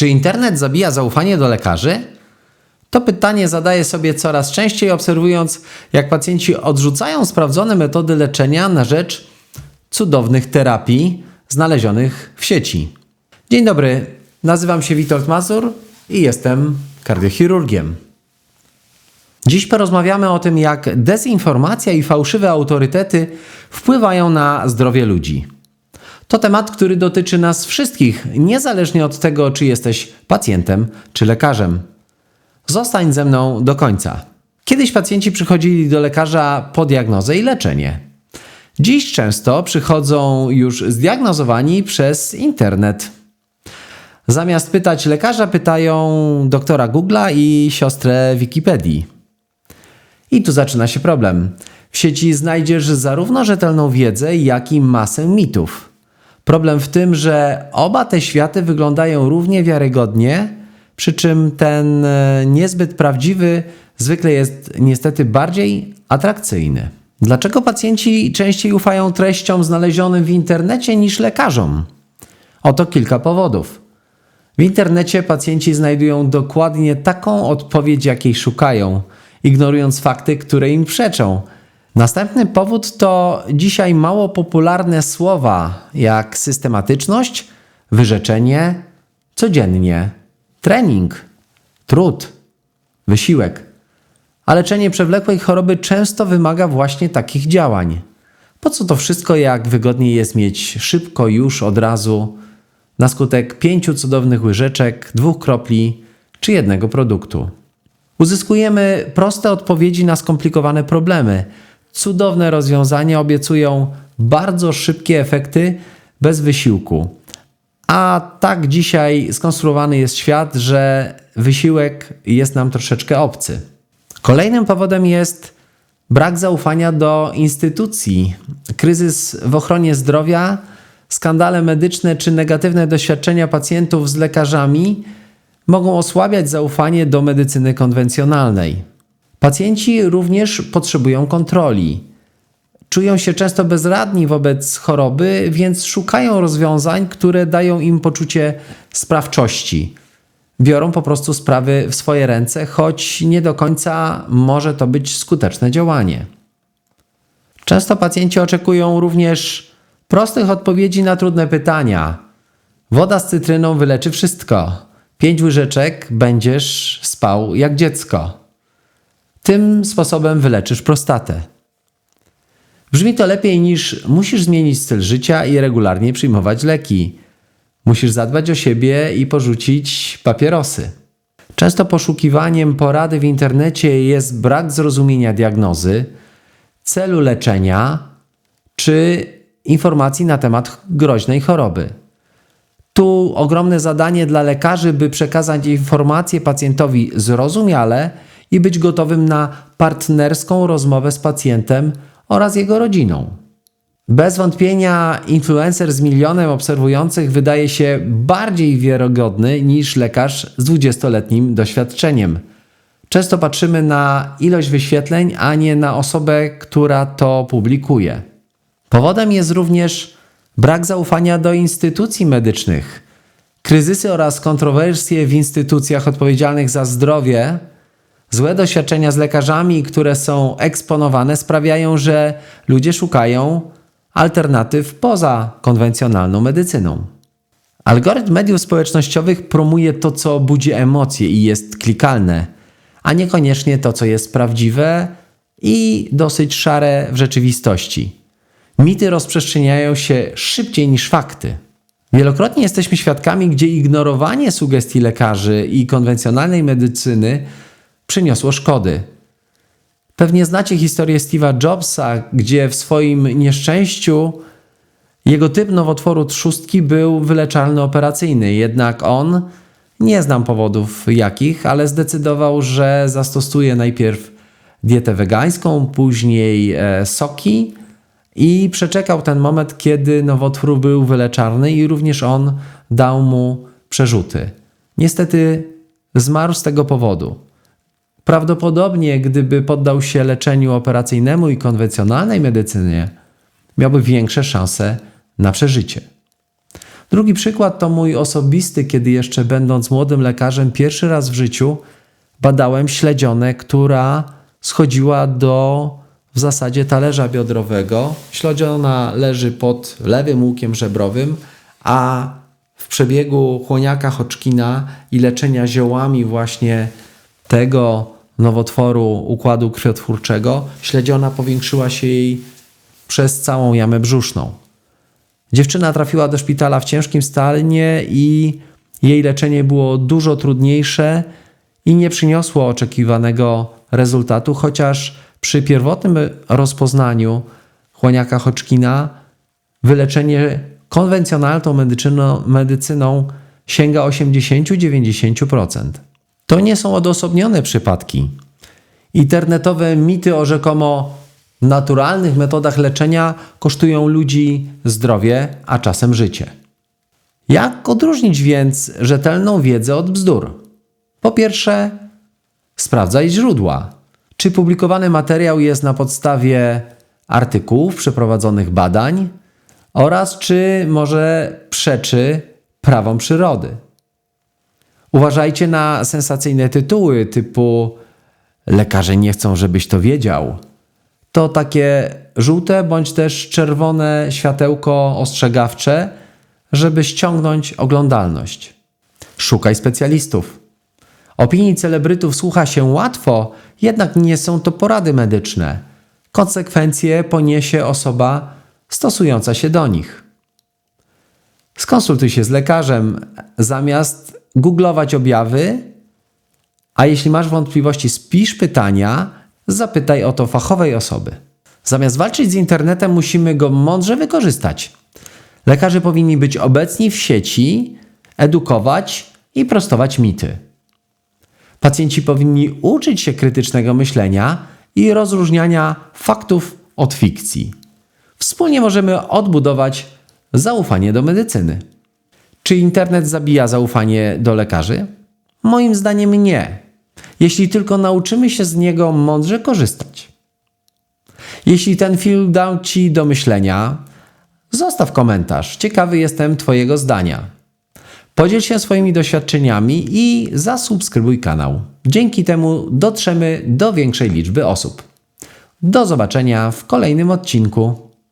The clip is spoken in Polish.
Czy internet zabija zaufanie do lekarzy? To pytanie zadaję sobie coraz częściej, obserwując, jak pacjenci odrzucają sprawdzone metody leczenia na rzecz cudownych terapii znalezionych w sieci. Dzień dobry, nazywam się Witold Mazur i jestem kardiochirurgiem. Dziś porozmawiamy o tym, jak dezinformacja i fałszywe autorytety wpływają na zdrowie ludzi. To temat, który dotyczy nas wszystkich, niezależnie od tego, czy jesteś pacjentem czy lekarzem. Zostań ze mną do końca. Kiedyś pacjenci przychodzili do lekarza po diagnozę i leczenie. Dziś często przychodzą już zdiagnozowani przez internet. Zamiast pytać lekarza, pytają doktora Google'a i siostrę Wikipedii. I tu zaczyna się problem. W sieci znajdziesz zarówno rzetelną wiedzę, jak i masę mitów. Problem w tym, że oba te światy wyglądają równie wiarygodnie, przy czym ten e, niezbyt prawdziwy zwykle jest niestety bardziej atrakcyjny. Dlaczego pacjenci częściej ufają treściom znalezionym w internecie niż lekarzom? Oto kilka powodów. W internecie pacjenci znajdują dokładnie taką odpowiedź, jakiej szukają, ignorując fakty, które im przeczą. Następny powód to dzisiaj mało popularne słowa jak systematyczność, wyrzeczenie, codziennie, trening, trud, wysiłek. A leczenie przewlekłej choroby często wymaga właśnie takich działań. Po co to wszystko, jak wygodniej jest mieć szybko, już od razu, na skutek pięciu cudownych łyżeczek, dwóch kropli czy jednego produktu? Uzyskujemy proste odpowiedzi na skomplikowane problemy. Cudowne rozwiązania obiecują bardzo szybkie efekty bez wysiłku. A tak dzisiaj skonstruowany jest świat, że wysiłek jest nam troszeczkę obcy. Kolejnym powodem jest brak zaufania do instytucji, kryzys w ochronie zdrowia, skandale medyczne czy negatywne doświadczenia pacjentów z lekarzami mogą osłabiać zaufanie do medycyny konwencjonalnej. Pacjenci również potrzebują kontroli. Czują się często bezradni wobec choroby, więc szukają rozwiązań, które dają im poczucie sprawczości. Biorą po prostu sprawy w swoje ręce, choć nie do końca może to być skuteczne działanie. Często pacjenci oczekują również prostych odpowiedzi na trudne pytania. Woda z cytryną wyleczy wszystko. Pięć łyżeczek będziesz spał jak dziecko. Tym sposobem wyleczysz prostatę. Brzmi to lepiej niż musisz zmienić styl życia i regularnie przyjmować leki. Musisz zadbać o siebie i porzucić papierosy. Często poszukiwaniem porady w internecie jest brak zrozumienia diagnozy, celu leczenia czy informacji na temat groźnej choroby. Tu ogromne zadanie dla lekarzy, by przekazać informacje pacjentowi zrozumiale i być gotowym na partnerską rozmowę z pacjentem oraz jego rodziną. Bez wątpienia influencer z milionem obserwujących wydaje się bardziej wiarygodny niż lekarz z 20-letnim doświadczeniem. Często patrzymy na ilość wyświetleń, a nie na osobę, która to publikuje. Powodem jest również brak zaufania do instytucji medycznych. Kryzysy oraz kontrowersje w instytucjach odpowiedzialnych za zdrowie Złe doświadczenia z lekarzami, które są eksponowane, sprawiają, że ludzie szukają alternatyw poza konwencjonalną medycyną. Algorytm mediów społecznościowych promuje to, co budzi emocje i jest klikalne, a niekoniecznie to, co jest prawdziwe i dosyć szare w rzeczywistości. Mity rozprzestrzeniają się szybciej niż fakty. Wielokrotnie jesteśmy świadkami, gdzie ignorowanie sugestii lekarzy i konwencjonalnej medycyny przyniosło szkody. Pewnie znacie historię Steve'a Jobsa, gdzie w swoim nieszczęściu jego typ nowotworu trzustki był wyleczalny operacyjny, jednak on, nie znam powodów jakich, ale zdecydował, że zastosuje najpierw dietę wegańską, później e, soki i przeczekał ten moment, kiedy nowotwór był wyleczalny i również on dał mu przerzuty. Niestety zmarł z tego powodu. Prawdopodobnie, gdyby poddał się leczeniu operacyjnemu i konwencjonalnej medycynie, miałby większe szanse na przeżycie. Drugi przykład to mój osobisty, kiedy jeszcze będąc młodym lekarzem, pierwszy raz w życiu badałem śledzionę, która schodziła do w zasadzie talerza biodrowego. Śledziona leży pod lewym łukiem żebrowym, a w przebiegu chłoniaka Hodgkina i leczenia ziołami właśnie tego nowotworu układu krwiotwórczego, śledziona powiększyła się jej przez całą jamę brzuszną. Dziewczyna trafiła do szpitala w ciężkim stanie i jej leczenie było dużo trudniejsze i nie przyniosło oczekiwanego rezultatu, chociaż przy pierwotnym rozpoznaniu chłoniaka Hodgkina wyleczenie konwencjonalną medycyną, medycyną sięga 80-90%. To nie są odosobnione przypadki. Internetowe mity o rzekomo naturalnych metodach leczenia kosztują ludzi zdrowie, a czasem życie. Jak odróżnić więc rzetelną wiedzę od bzdur? Po pierwsze, sprawdzaj źródła. Czy publikowany materiał jest na podstawie artykułów, przeprowadzonych badań oraz czy może przeczy prawom przyrody. Uważajcie na sensacyjne tytuły typu Lekarze nie chcą, żebyś to wiedział. To takie żółte bądź też czerwone światełko ostrzegawcze, żeby ściągnąć oglądalność. Szukaj specjalistów. Opinii celebrytów słucha się łatwo, jednak nie są to porady medyczne. Konsekwencje poniesie osoba stosująca się do nich. Skonsultuj się z lekarzem zamiast googlować objawy, a jeśli masz wątpliwości, spisz pytania, zapytaj o to fachowej osoby. Zamiast walczyć z internetem, musimy go mądrze wykorzystać. Lekarze powinni być obecni w sieci, edukować i prostować mity. Pacjenci powinni uczyć się krytycznego myślenia i rozróżniania faktów od fikcji. Wspólnie możemy odbudować zaufanie do medycyny. Czy internet zabija zaufanie do lekarzy? Moim zdaniem nie, jeśli tylko nauczymy się z niego mądrze korzystać. Jeśli ten film dał Ci do myślenia, zostaw komentarz. Ciekawy jestem Twojego zdania. Podziel się swoimi doświadczeniami i zasubskrybuj kanał. Dzięki temu dotrzemy do większej liczby osób. Do zobaczenia w kolejnym odcinku.